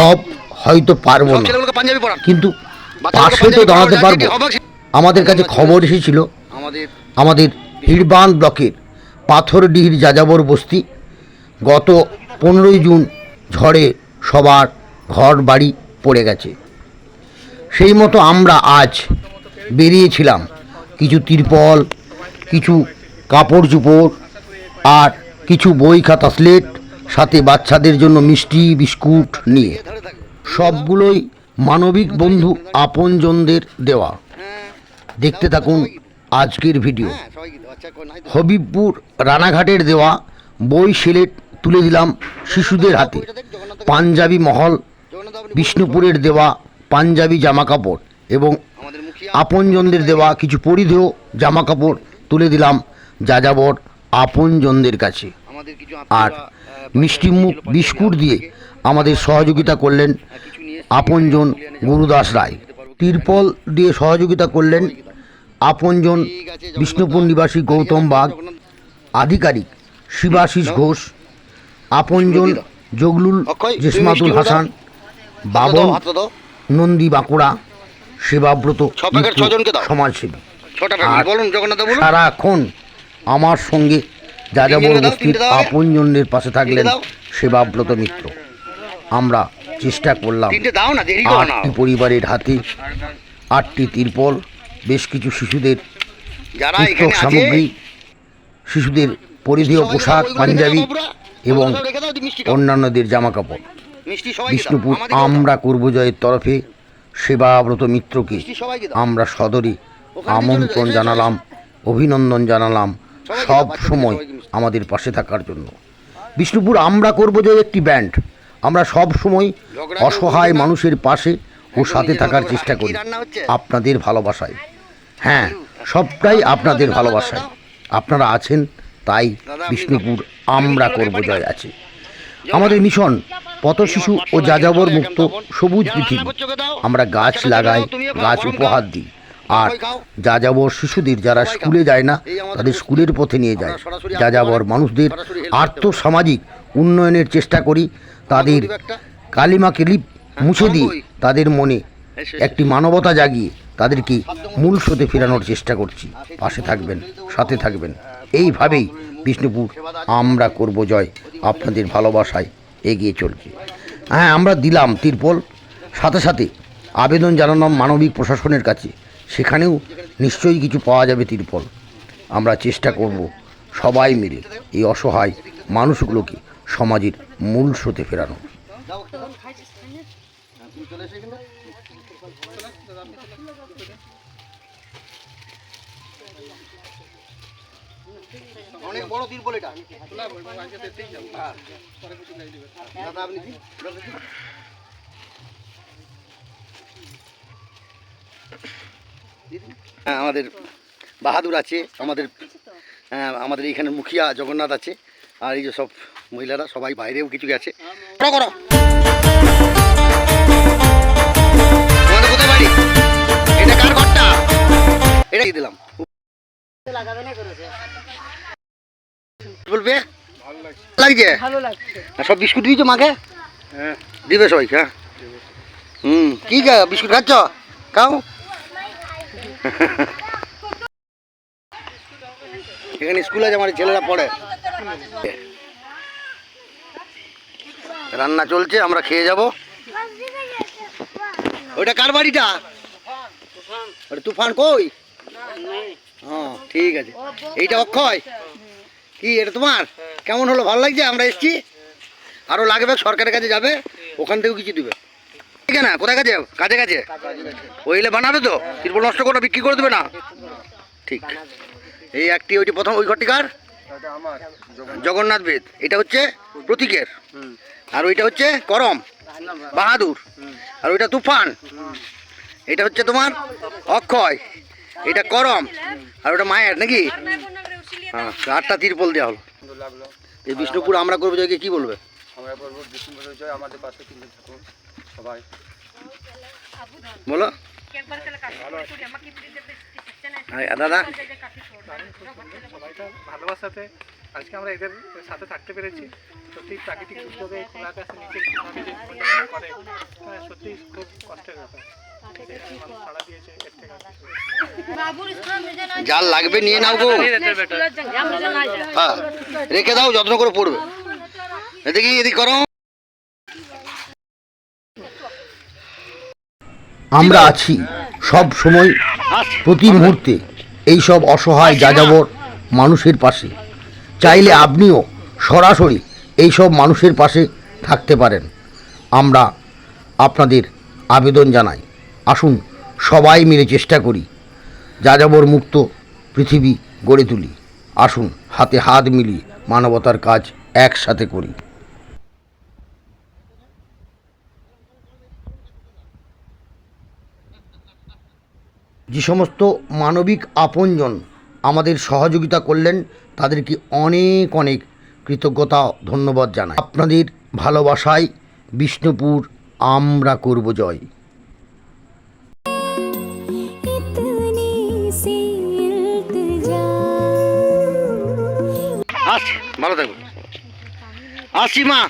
সব হয়তো পারব না। কিন্তু পাশে তো দাঁড়াতে পারব। আমাদের কাছে খবর এসেছিল। আমাদের আমাদের হিড়বান ব্লকের পাথরডিহির যাযাবর বস্তি গত পনেরোই জুন ঝড়ে সবার ঘর বাড়ি পড়ে গেছে। সেই মতো আমরা আজ বেরিয়েছিলাম। কিছু তিরপল কিছু কাপড় চোপড় আর কিছু বই খাতা স্লেট সাথে বাচ্চাদের জন্য মিষ্টি, বিস্কুট নিয়ে। সবগুলোই মানবিক বন্ধু আপনজনদের দেওয়া। দেখতে থাকুন আজকের ভিডিও। হবিবপুর রানাঘাটের দেওয়া বই সিলেট তুলে দিলাম শিশুদের হাতে। পাঞ্জাবি মহল, বিষ্ণুপুরের দেওয়া পাঞ্জাবি জামাকাপড় এবং আমাদের মুখিয়া আপনজনদের দেওয়া কিছু পরিধেয় জামাকাপড় তুলে দিলাম যাযাবর আপনজনদের কাছে। আর মিষ্টিমুখ বিস্কুট দিয়ে আমাদের সহযোগিতা করলেন আপনজন গুরুদাস রায়। তিরপল দিয়ে সহযোগিতা করলেন আপনজন বিষ্ণুপুর নিবাসী গৌতম বাগ আধিকারিক শিবাশিস ঘোষ আপনজন জগলুল জেসমাতুল হাসান বাবন নন্দী বাঁকুড়া সেবাব্রত। সমাজসেবী। সারাক্ষণ আমার সঙ্গে যাযাবর দাও আপনজনদের পাশে থাকলেন। সেবাব্রত মিত্র আমরা চেষ্টা করলাম আটটি পরিবারের হাতে আটটি তিরপল বেশ কিছু শিশুদের পুস্তক সামগ্রী শিশুদের পরিধেয় পোশাক পাঞ্জাবি। এবং। অন্যান্যদের জামা কাপড় বিষ্ণুপুর। আমরা করবজয়ের তরফে সেবাব্রত মিত্রকে। আমরা সদরে আমন্ত্রণ জানালাম অভিনন্দন জানালাম সব সময় আমাদের পাশে থাকার জন্য। বিষ্ণুপুর আমরা করবজয় একটি ব্যান্ড। আমরা সব সময় অসহায় মানুষের পাশে ও সাথে থাকার চেষ্টা করি? আপনাদের ভালোবাসায়। হ্যাঁ সবটাই আপনাদের ভালোবাসায়। আপনারা আছেন তাই বিষ্ণুপুর আমরা করব জয় আছে। আমাদের মিশন পথ শিশু ও যাযাবর মুক্ত সবুজ পৃথিবী। আমরা গাছ লাগাই গাছ উপহার দিই। আর যাযাবর শিশুদের যারা স্কুলে যায় না তাদের স্কুলের পথে নিয়ে যায়। যাযাবর মানুষদের আর্থসামাজিক উন্নয়নের চেষ্টা করি তাদের কালিমাকে লিপ মুছে দিয়ে তাদের মনে একটি মানবতা জাগিয়ে তাদেরকে মূল স্রোতে ফেরানোর চেষ্টা করছি। পাশে থাকবেন সাথে থাকবেন। এইভাবেই বিষ্ণুপুর আমরা করব জয়। আপনাদের ভালোবাসায় এগিয়ে চলছে। হ্যাঁ আমরা দিলাম তিরপল। সাথে সাথে আবেদন জানালাম মানবিক প্রশাসনের কাছে। সেখানেও নিশ্চয়ই কিছু পাওয়া যাবে তিরপল। আমরা চেষ্টা করব সবাই মিলে এই অসহায় মানুষগুলোকে সমাজের মূল স্রোতে ফেরানো। অনেক বড় এটা। আমাদের বাহাদুর আছে আমাদের হ্যাঁ আমাদের এইখানে মুখিয়া জগন্নাথ আছে আর এই যে সব মহিলারা সবাই বাইরেও কিছু গেছে। করো করো। তোমাদের কোথায় বাড়ি? এটা কার ঘরটা? এটা কি দিলাম। বলবে? লাগছে। ভালো সব বিস্কুট দিয়েছ মাকে? দিবে সবাই হ্যাঁ? হুম কি গা বিস্কুট খাচ্ছ? খাও। এখানে স্কুল আছে, আমার ছেলেরা পড়ে। রান্না চলছে, আমরা খেয়ে যাব। ওইটা কার বাড়িটা? তুফান কই? হ্যাঁ ঠিক আছে। এইটা অক্ষয়? কি, এটা তোমার? কেমন হলো, ভালো লাগছে? আমরা এসছি। আরও লাগবে, সরকারের কাছে যাবে, ওখান থেকেও কিছু দিবে। ঠিক না? কোথায় কাছে কাজে কাছে ওইলে বানাবে তো? তিরপল নষ্ট করে বিক্রি করে দেবে না? ঠিক। এই একটি ওইটি প্রথম, ওই ঘরটি কার? জগন্নাথ বেদ। এটা হচ্ছে প্রতীকের। আর ওইটা হচ্ছে করম, বাহাদুর। আর ওইটা তুফান। এটা হচ্ছে তোমার অক্ষয়। এটা করম। আর ওটা মায়ের, নাকি? হ্যাঁ আটটা তিরপল দেওয়া হলো। এই বিষ্ণুপুর আমরা করব জয়কে কি বলবে? আমরা বলব বিষ্ণুপুরের জয় আমাদের পাশে কিন্তু সবাই। বলো। হ্যাঁ, দাদা। ভালোবাসাতে আজকে আমরা এদের সাথে থাকতে পেরেছি। সত্যি প্রাকৃতিক দুর্যোগে খোলা আকাশের নিচে করে হ্যাঁ, সত্যি খুব কষ্টের ব্যাপার। কিছু যার লাগবে নিয়ে নাও গো। হ্যাঁ রেখে দাও যত্ন করে পড়বে। এদিকে এদিক করো। আমরা আছি সব সময় প্রতি মুহূর্তে এই সব অসহায় যাযাবর মানুষের পাশে। চাইলে আপনিও সরাসরি এই সব মানুষের পাশে থাকতে পারেন। আমরা আপনাদের আবেদন জানাই। আসুন সবাই মিলে চেষ্টা করি যাযাবর মুক্ত পৃথিবী গড়ে তুলি। আসুন হাতে হাত মিলিয়ে মানবতার কাজ একসাথে করি। যে সমস্ত মানবিক আপনজন আমাদের সহযোগিতা করলেন তাদেরকে অনেক অনেক কৃতজ্ঞতা ধন্যবাদ জানাই। আপনাদের ভালোবাসায় বিষ্ণুপুর আমরা করব জয়। ভালো থাকবে আসি মা।